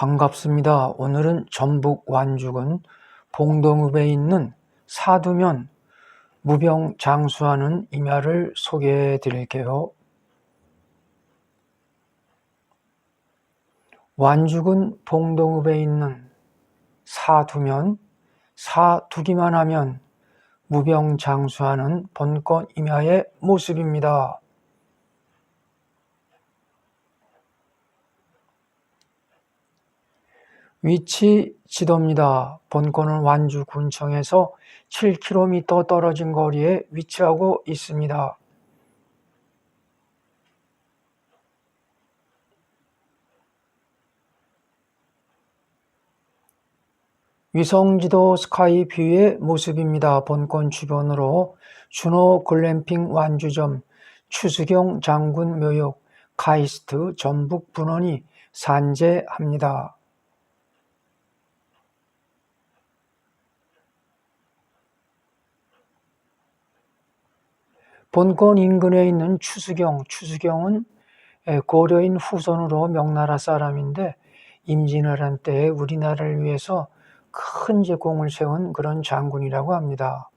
반갑습니다. 오늘은 전북 완죽은 봉동읍에 있는 사두면 무병 장수하는 임야를 소개해 드릴게요. 완죽은 봉동읍에 있는 사두면 사두기만 하면 무병 장수하는 본권 임야의 모습입니다. 위치 지도입니다. 본권은 완주 군청에서 7km 떨어진 거리에 위치하고 있습니다. 위성지도 스카이뷰의 모습입니다. 본권 주변으로 준호 글램핑 완주점, 추수경 장군 묘역, 카이스트 전북 분원이 산재합니다. 본권 인근에 있는 추수경, 추수경은 고려인 후손으로 명나라 사람인데 임진왜란 때 우리나라를 위해서 큰 제공을 세운 그런 장군이라고 합니다.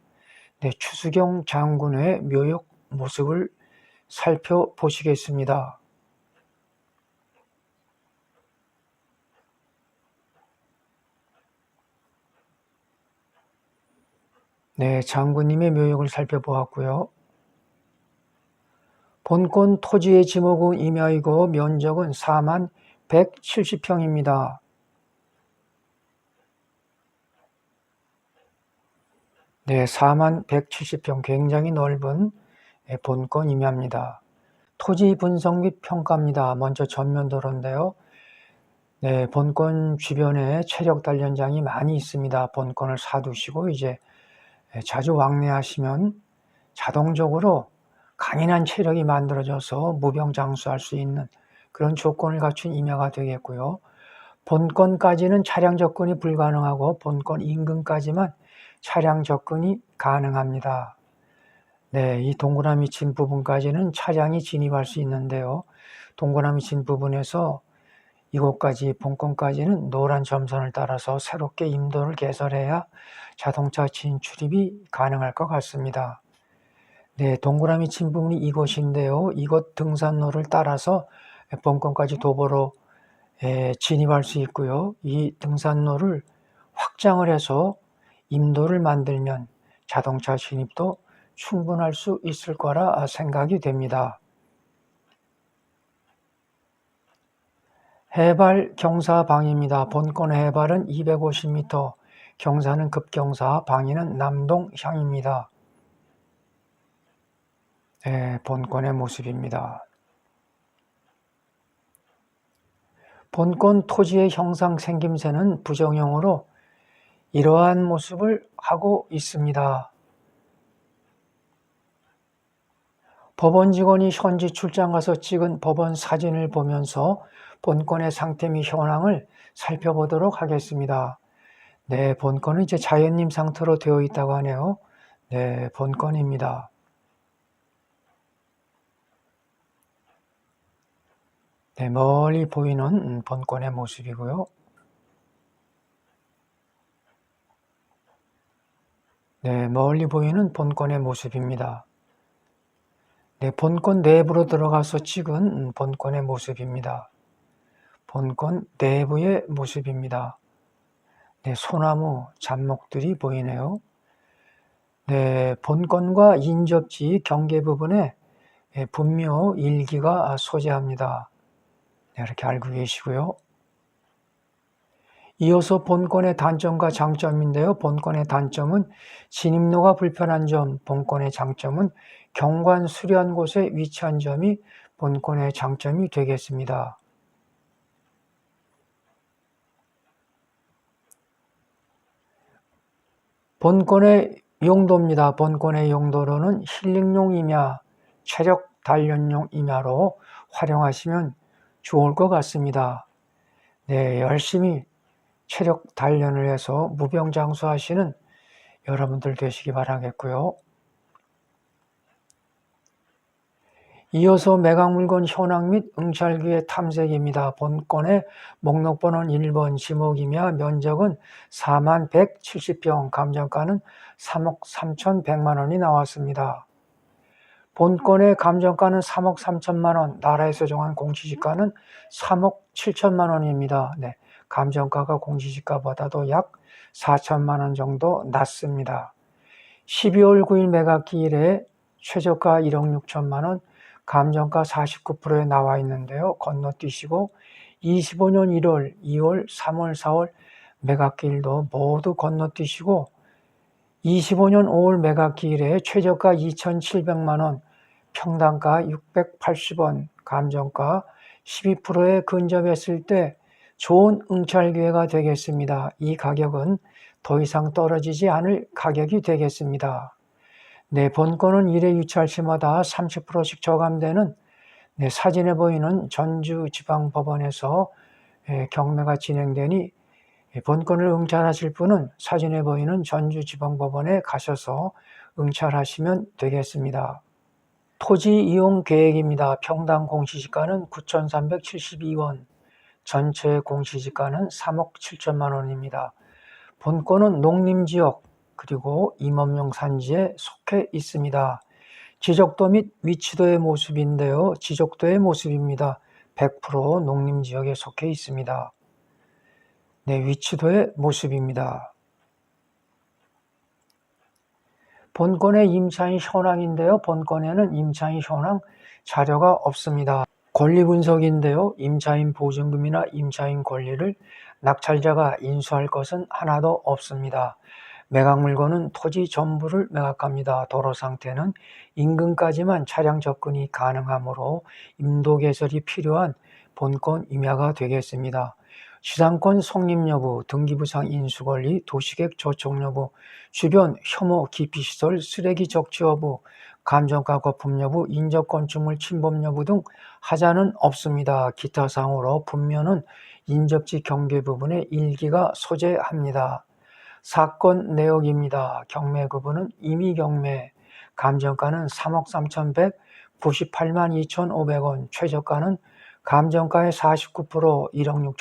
네, 추수경 장군의 묘역 모습을 살펴보시겠습니다. 네, 장군님의 묘역을 살펴보았고요. 본권 토지의 지목은 임야이고 면적은 4만 170평입니다. 네, 4만 170평 굉장히 넓은 본권 임야입니다. 토지 분석 및 평가입니다. 먼저 전면 도로인데요. 네, 본권 주변에 체력 단련장이 많이 있습니다. 본권을 사두시고 이제 자주 왕래하시면 자동적으로 강인한 체력이 만들어져서 무병장수할 수 있는 그런 조건을 갖춘 임야가 되겠고요. 본권까지는 차량 접근이 불가능하고 본권 인근까지만 차량 접근이 가능합니다. 네, 이 동그라미 친 부분까지는 차량이 진입할 수 있는데요. 동그라미 친 부분에서 이곳까지 본권까지는 노란 점선을 따라서 새롭게 임도를 개설해야 자동차 진출입이 가능할 것 같습니다. 네, 동그라미 친 부분이 이곳인데요. 이곳 등산로를 따라서 본권까지 도보로 진입할 수 있고요. 이 등산로를 확장을 해서 임도를 만들면 자동차 진입도 충분할 수 있을 거라 생각이 됩니다. 해발 경사 방입니다. 본권의 해발은 250m, 경사는 급경사, 방위는 남동향입니다. 네, 본권의 모습입니다. 본권 토지의 형상 생김새는 부정형으로 이러한 모습을 하고 있습니다. 법원 직원이 현지 출장 가서 찍은 법원 사진을 보면서 본권의 상태 및 현황을 살펴보도록 하겠습니다. 네, 본권은 이제 자연님 상태로 되어 있다고 하네요. 네, 본권입니다. 네, 멀리 보이는 본권의 모습이고요. 네, 멀리 보이는 본권의 모습입니다. 네, 본권 내부로 들어가서 찍은 본권의 모습입니다. 본권 내부의 모습입니다. 네, 소나무, 잡목들이 보이네요. 네, 본권과 인접지 경계 부분에 예, 분묘 일기가 소재합니다. 네, 이렇게 알고 계시고요. 이어서 본권의 단점과 장점인데요. 본권의 단점은 진입로가 불편한 점, 본권의 장점은 경관 수려한 곳에 위치한 점이 본권의 장점이 되겠습니다. 본권의 용도입니다. 본권의 용도로는 힐링용 임야, 체력 단련용 임야로 활용하시면 좋을 것 같습니다. 네, 열심히 체력 단련을 해서 무병장수 하시는 여러분들 되시기 바라겠고요. 이어서 매각물건 현황 및 응찰기의 탐색입니다. 본건의 목록번호는 1번 지목이며 면적은 4만 170평, 감정가는 3억 3,100만 원이 나왔습니다. 본건의 감정가는 3억 3천만 원, 나라에서 정한 공시지가는 3억 7천만 원입니다. 네, 감정가가 공시지가보다도 약 4천만 원 정도 낮습니다. 12월 9일 매각기일에 최저가 1억 6천만 원, 감정가 49%에 나와 있는데요. 건너뛰시고 25년 1월, 2월, 3월, 4월 매각기일도 모두 건너뛰시고 25년 5월 매각기일에 최저가 2,700만 원, 평당가 680원, 감정가 12%에 근접했을 때 좋은 응찰 기회가 되겠습니다. 이 가격은 더 이상 떨어지지 않을 가격이 되겠습니다. 네, 본건은 1회 유찰 시마다 30%씩 저감되는 네, 사진에 보이는 전주지방법원에서 예, 경매가 진행되니 예, 본건을 응찰하실 분은 사진에 보이는 전주지방법원에 가셔서 응찰하시면 되겠습니다. 토지 이용 계획입니다. 평당 공시지가는 9,372원, 전체 공시지가는 3억 7천만 원입니다. 본건은 농림지역 그리고 임업용 산지에 속해 있습니다. 지적도 및 위치도의 모습인데요. 지적도의 모습입니다. 100% 농림지역에 속해 있습니다. 네, 위치도의 모습입니다. 본건의 임차인 현황인데요. 본건에는 임차인 현황 자료가 없습니다. 권리 분석인데요. 임차인 보증금이나 임차인 권리를 낙찰자가 인수할 것은 하나도 없습니다. 매각 물건은 토지 전부를 매각합니다. 도로 상태는 인근까지만 차량 접근이 가능하므로 임도 개설이 필요한 본권 임야가 되겠습니다. 시상권 성립 여부, 등기부상 인수 권리, 도시계획 조정 여부, 주변 혐오 기피 시설, 쓰레기 적치 여부, 감정가 거품 여부, 인적 건축물 침범 여부 등 하자는 없습니다. 기타 상으로 분면은 인접지 경계 부분에 일기가 소재합니다. 사건 내역입니다. 경매 구분은 임의 경매, 감정가는 3억 3,198만 2,500원, 최저가는 감정가의 49% 1억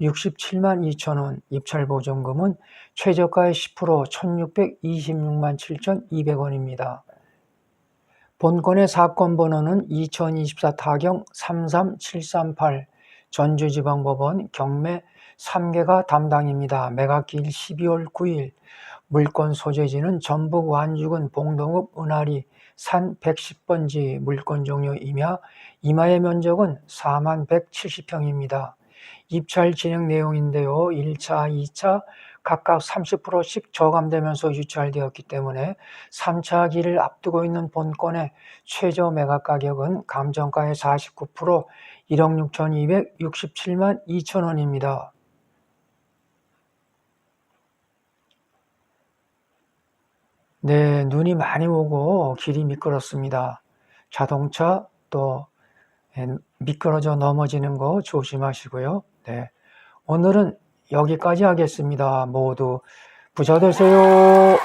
6,267만 2천원, 입찰보증금은 최저가의 10% 1,626만 7,200원입니다. 본건의 사건 번호는 2024 타경 33738 전주지방법원 경매 3개가 담당입니다. 매각기일 12월 9일 물건 소재지는 전북 완주군 봉동읍 은하리 산 110번지 물건 종류 임야, 임야의 면적은 4만 170평입니다. 입찰 진행 내용인데요. 1차, 2차 각각 30%씩 저감되면서 유찰되었기 때문에 3차 기를 앞두고 있는 본건의 최저 매각 가격은 감정가의 49% 1억 6,267만 2천 원입니다. 네, 눈이 많이 오고 길이 미끄럽습니다. 자동차 또 예, 미끄러져 넘어지는 거 조심하시고요. 네, 오늘은 여기까지 하겠습니다. 모두 부자 되세요.